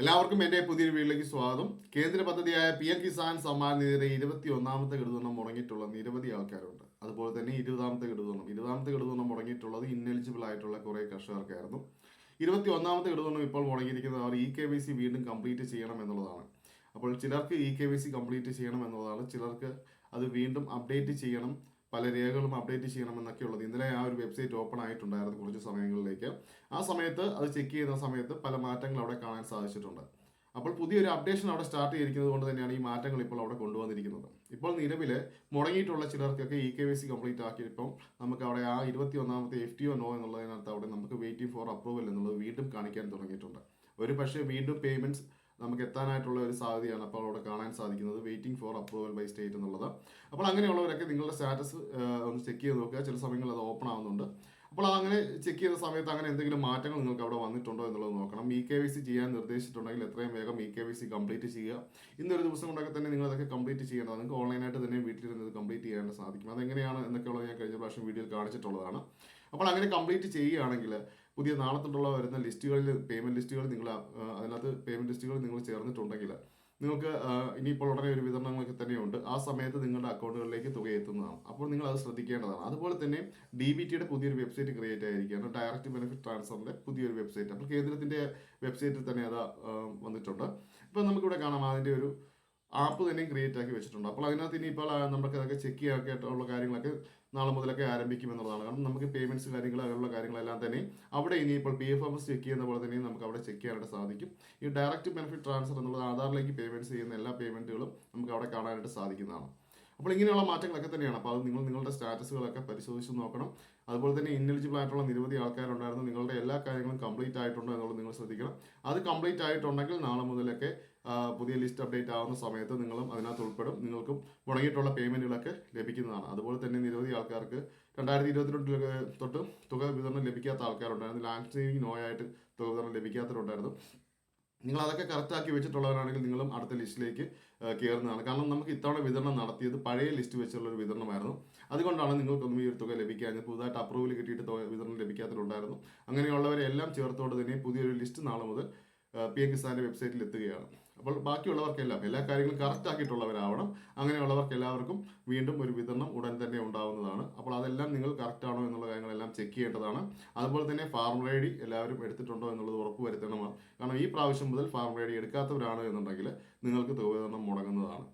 എല്ലാവർക്കും എന്റെ പുതിയൊരു വീട്ടിലേക്ക് സ്വാഗതം. കേന്ദ്ര പദ്ധതിയായ പി എം കിസാൻ സമ്മാൻ നിധിയുടെ ഇരുപത്തി ഒന്നാമത്തെ ഗഡുതണ്ണം മുടങ്ങിയിട്ടുള്ള നിരവധി ആൾക്കാരുണ്ട്. അതുപോലെ തന്നെ ഇരുപതാമത്തെ കെടുതണം ഇരുപതാമത്തെ കെടുതണം മുടങ്ങിയിട്ടുള്ളത് ഇന്നെലിജിബിൾ ആയിട്ടുള്ള കുറേ കർഷകർക്കായിരുന്നു. ഇരുപത്തി ഒന്നാമത്തെ കെടുതണം ഇപ്പോൾ മുടങ്ങിയിരിക്കുന്നത് അവർ ഇ കെ വി സി വീണ്ടും കംപ്ലീറ്റ് ചെയ്യണം എന്നുള്ളതാണ്. അപ്പോൾ ചിലർക്ക് E K V C complete ചെയ്യണം എന്നുള്ളതാണ്. ചിലർക്ക് അത് വീണ്ടും അപ്ഡേറ്റ് ചെയ്യണം. പല രേഖകളും അപ്ഡേറ്റ് ചെയ്യണമെന്നൊക്കെ ഉള്ളത് ഇന്നലെ ആ ഒരു വെബ്സൈറ്റ് ഓപ്പൺ ആയിട്ടുണ്ടായിരുന്നു കുറച്ച് സമയങ്ങളിലേക്ക്. ആ സമയത്ത് അത് ചെക്ക് ചെയ്യുന്ന സമയത്ത് പല മാറ്റങ്ങൾ അവിടെ കാണാൻ സാധിച്ചിട്ടുണ്ട്. അപ്പോൾ പുതിയൊരു അപ്ഡേഷൻ അവിടെ സ്റ്റാർട്ട് ചെയ്തിരിക്കുന്നത് കൊണ്ട് തന്നെയാണ് ഈ മാറ്റങ്ങൾ ഇപ്പോൾ അവിടെ കൊണ്ടുവന്നിരിക്കുന്നത്. ഇപ്പോൾ നിലവിൽ മുടങ്ങിയിട്ടുള്ള ചിലർക്കൊക്കെ E K V C complete ആക്കിയപ്പോൾ നമുക്ക് അവിടെ ആ ഇരുപത്തി ഒന്നാമത്തെ എഫ് ടി ഒ നോ എന്നുള്ളതിനകത്ത് അവിടെ നമുക്ക് വെയിറ്റിംഗ് ഫോർ അപ്രൂവൽ എന്നുള്ളത് വീണ്ടും കാണിക്കാൻ തുടങ്ങിയിട്ടുണ്ട്. ഒരു പക്ഷേ വീണ്ടും പേയ്മെന്റ്സ് നമുക്ക് എത്താനായിട്ടുള്ള ഒരു സാധ്യതയാണ് അപ്പോൾ അവിടെ കാണാൻ സാധിക്കുന്നത്. Waiting for approval by state എന്നുള്ളത്. അപ്പോൾ അങ്ങനെയുള്ളവരൊക്കെ നിങ്ങളുടെ സ്റ്റാറ്റസ് ഒന്ന് ചെക്ക് ചെയ്ത് നോക്കുക. ചില സമയങ്ങളിൽ അത് ഓപ്പൺ ആവുന്നുണ്ട്. അപ്പോൾ അങ്ങനെ ചെക്ക് ചെയ്ത സമയത്ത് അങ്ങനെ എന്തെങ്കിലും മാറ്റങ്ങൾ നിങ്ങൾക്ക് അവിടെ വന്നിട്ടുണ്ടോ എന്നുള്ളത് നോക്കണം. ഇ കെ വി സി ചെയ്യാൻ നിർദ്ദേശിച്ചിട്ടുണ്ടെങ്കിൽ എത്രയും വേഗം E K V C complete ചെയ്യുക. ഇന്നൊരു ദിവസം കൊണ്ടൊക്കെ തന്നെ നിങ്ങൾ അതൊക്കെ കംപ്ലീറ്റ് ചെയ്യേണ്ടത് നിങ്ങൾക്ക് ഓൺലൈനായിട്ട് തന്നെ വീട്ടിലിരുന്നത് കംപ്ലീറ്റ് ചെയ്യാൻ സാധിക്കും. അതെങ്ങനെയാണ് എന്നൊക്കെയുള്ളത് ഞാൻ കഴിഞ്ഞ പ്രാവശ്യം വീഡിയോയിൽ കാണിച്ചിട്ടുള്ളതാണ്. അപ്പോൾ അങ്ങനെ കംപ്ലീറ്റ് ചെയ്യുകയാണെങ്കിൽ പുതിയ നാളെ വരുന്ന ലിസ്റ്റുകളിൽ പേയ്മെന്റ് ലിസ്റ്റുകൾ നിങ്ങൾ അതിനകത്ത് പേയ്മെന്റ് ലിസ്റ്റുകൾ നിങ്ങൾ ചേർന്നിട്ടുണ്ടെങ്കിൽ നിങ്ങൾക്ക് ഇനിയിപ്പോൾ ഉടനെ ഒരു വിതരണങ്ങളൊക്കെ തന്നെയുണ്ട്. ആ സമയത്ത് നിങ്ങളുടെ അക്കൗണ്ടുകളിലേക്ക് തുക എത്തുന്നതാണ്. അപ്പോൾ നിങ്ങൾ അത് ശ്രദ്ധിക്കേണ്ടതാണ്. അതുപോലെ തന്നെ ഡി ബി ടിയുടെ പുതിയൊരു വെബ്സൈറ്റ് ക്രിയേറ്റ് ആയിരിക്കുകയാണ്. ഡയറക്റ്റ് ബെനിഫിറ്റ് ട്രാൻസ്ഫറിന്റെ പുതിയൊരു വെബ്സൈറ്റ്. അപ്പോൾ കേന്ദ്രത്തിന്റെ വെബ്സൈറ്റിൽ തന്നെ അത് വന്നിട്ടുണ്ട്. ഇപ്പോൾ നമുക്കിവിടെ കാണാം അതിന്റെ ഒരു ആപ്പ് തന്നെ ക്രിയേറ്റ് ആക്കി വെച്ചിട്ടുണ്ട്. അപ്പോൾ അതിനകത്ത് ഇനിയിപ്പോൾ ഇപ്പോൾ നമുക്ക് അതൊക്കെ ചെക്ക് ചെയ്യാനായിട്ടുള്ള കാര്യങ്ങളൊക്കെ നാളെ മുതലൊക്കെ ആരംഭിക്കും എന്നുള്ളതാണ് കാരണം നമുക്ക് പേയ്മെന്റ്സ് കാര്യങ്ങൾ അങ്ങനെയുള്ള കാര്യങ്ങളെല്ലാം തന്നെ അവിടെ ഇനി ഇപ്പോൾ പി എഫ് ഓഫീസ് ചെക്ക് ചെയ്യുന്ന പോലെ തന്നെ നമുക്ക് അവിടെ ചെക്ക് ചെയ്യാനായിട്ട് സാധിക്കും. ഈ ഡയറക്റ്റ് ബെനിഫിറ്റ് ട്രാൻസ്ഫർ എന്നുള്ളത് ആധാറിലേക്ക് പേയ്മെന്റ്സ് ചെയ്യുന്ന എല്ലാ പേയ്മെന്റുകളും നമുക്ക് അവിടെ കാണാനായിട്ട് സാധിക്കുന്നതാണ്. അപ്പോൾ ഇങ്ങനെയുള്ള മാറ്റങ്ങളൊക്കെ തന്നെയാണ്. അപ്പോൾ അത് നിങ്ങൾ നിങ്ങളുടെ സ്റ്റാറ്റസുകളൊക്കെ പരിശോധിച്ച് നോക്കണം. അതുപോലെ തന്നെ ഇന്നെലിജിബിൾ ആയിട്ടുള്ള നിരവധി ആൾക്കാരുണ്ടായിരുന്നു. നിങ്ങളുടെ എല്ലാ കംപ്ലീറ്റ് ആയിട്ടുണ്ടോ എന്നുള്ളത് നിങ്ങൾ ശ്രദ്ധിക്കണം. അത് കംപ്ലീറ്റ് ആയിട്ടുണ്ടെങ്കിൽ നാളെ മുതലൊക്കെ പുതിയ ലിസ്റ്റ് അപ്ഡേറ്റ് ആവുന്ന സമയത്ത് നിങ്ങളും അതിനകത്ത് ഉൾപ്പെടും. നിങ്ങൾക്കും മുടങ്ങിയിട്ടുള്ള പേയ്മെന്റുകളൊക്കെ ലഭിക്കുന്നതാണ്. അതുപോലെ തന്നെ നിരവധി ആൾക്കാർക്ക് രണ്ടായിരത്തി ഇരുപത്തിരണ്ടിൽ തൊട്ട് തുക വിതരണം ലഭിക്കാത്ത ആൾക്കാരുണ്ടായിരുന്നു. ലാൻഡ് സേവിങ് നോയായിട്ട് തുക വിതരണം ലഭിക്കാത്തവരുണ്ടായിരുന്നു. നിങ്ങൾ അതൊക്കെ കറക്റ്റാക്കി വെച്ചിട്ടുള്ളവരാണെങ്കിൽ നിങ്ങളും അടുത്ത ലിസ്റ്റിലേക്ക് കയറുന്നതാണ് കാരണം നമുക്ക് ഇത്തവണ വിതരണം നടത്തിയത് പഴയ ലിസ്റ്റ് വെച്ചുള്ള ഒരു വിതരണമായിരുന്നു. അതുകൊണ്ടാണ് നിങ്ങൾക്കൊന്നും ഈ ഒരു തുക ലഭിക്കാതെ പുതുതായിട്ട് അപ്രൂവൽ കിട്ടിയിട്ട് വിതരണം ലഭിക്കാത്തതുണ്ടായിരുന്നു. അങ്ങനെയുള്ളവരെല്ലാം ചേർത്തുകൊണ്ട് തന്നെ പുതിയൊരു ലിസ്റ്റ് നാളെ മുതൽ പി എം കിസാന്റെ വെബ്സൈറ്റിൽ എത്തുകയാണ്. അപ്പോൾ ബാക്കിയുള്ളവർക്കെല്ലാം എല്ലാ കാര്യങ്ങളും കറക്റ്റ് ആക്കിയിട്ടുള്ളവരാവണം. അങ്ങനെയുള്ളവർക്ക് എല്ലാവർക്കും വീണ്ടും ഒരു വിതരണം ഉടൻ തന്നെ ഉണ്ടാവുന്നതാണ്. അപ്പോൾ അതെല്ലാം നിങ്ങൾ കറക്റ്റ് ആണോ എന്നുള്ള കാര്യങ്ങളെല്ലാം ചെക്ക് ചെയ്യേണ്ടതാണ്. അതുപോലെ തന്നെ ഫാർം ഐ ഡി എല്ലാവരും എടുത്തിട്ടുണ്ടോ എന്നുള്ളത് ഉറപ്പ് വരുത്തണമാണ്. കാരണം ഈ പ്രാവശ്യം മുതൽ ഫാർം ഐ ഡി എടുക്കാത്തവരാണ് എന്നുണ്ടെങ്കിൽ നിങ്ങൾക്ക് തുക വിതരണം മുടങ്ങുന്നതാണ്.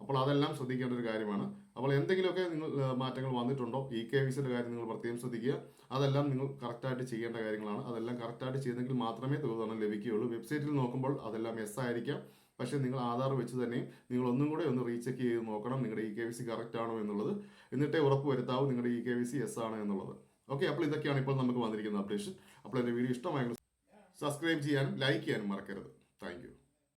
അപ്പോൾ അതെല്ലാം ശ്രദ്ധിക്കേണ്ട ഒരു കാര്യമാണ്. അപ്പോൾ എന്തെങ്കിലുമൊക്കെ നിങ്ങൾ മാറ്റങ്ങൾ വന്നിട്ടുണ്ടോ? ഇ കെ വിസിന്റെ കാര്യം നിങ്ങൾ പ്രത്യേകം ശ്രദ്ധിക്കുക. അതെല്ലാം നിങ്ങൾ കറക്റ്റായിട്ട് ചെയ്യേണ്ട കാര്യങ്ങളാണ്. അതെല്ലാം കറക്റ്റായിട്ട് ചെയ്തെങ്കിൽ മാത്രമേ തുകതരണം ലഭിക്കുകയുള്ളൂ. വെബ്സൈറ്റിൽ നോക്കുമ്പോൾ അതെല്ലാം എസ് ആയിരിക്കാം. പക്ഷേ നിങ്ങൾ ആധാർ വെച്ച് തന്നെ നിങ്ങൾ ഒന്നും കൂടെ ഒന്ന് റീചെക്ക് ചെയ്ത് നോക്കണം നിങ്ങളുടെ E K V C correct ആണോ എന്നുള്ളത്. എന്നിട്ടേ ഉറപ്പ് വരുത്താവൂ നിങ്ങളുടെ E K V C S ആണോ എന്നുള്ളത്. ഓക്കെ അപ്പോൾ ഇതൊക്കെയാണ് ഇപ്പോൾ നമുക്ക് വന്നിരിക്കുന്ന അപ്ഡേഷൻ അപ്പോൾ എന്റെ വീഡിയോ ഇഷ്ടമായെങ്കിൽ സബ്സ്ക്രൈബ് ചെയ്യാനും ലൈക്ക് ചെയ്യാനും മറക്കരുത്. താങ്ക്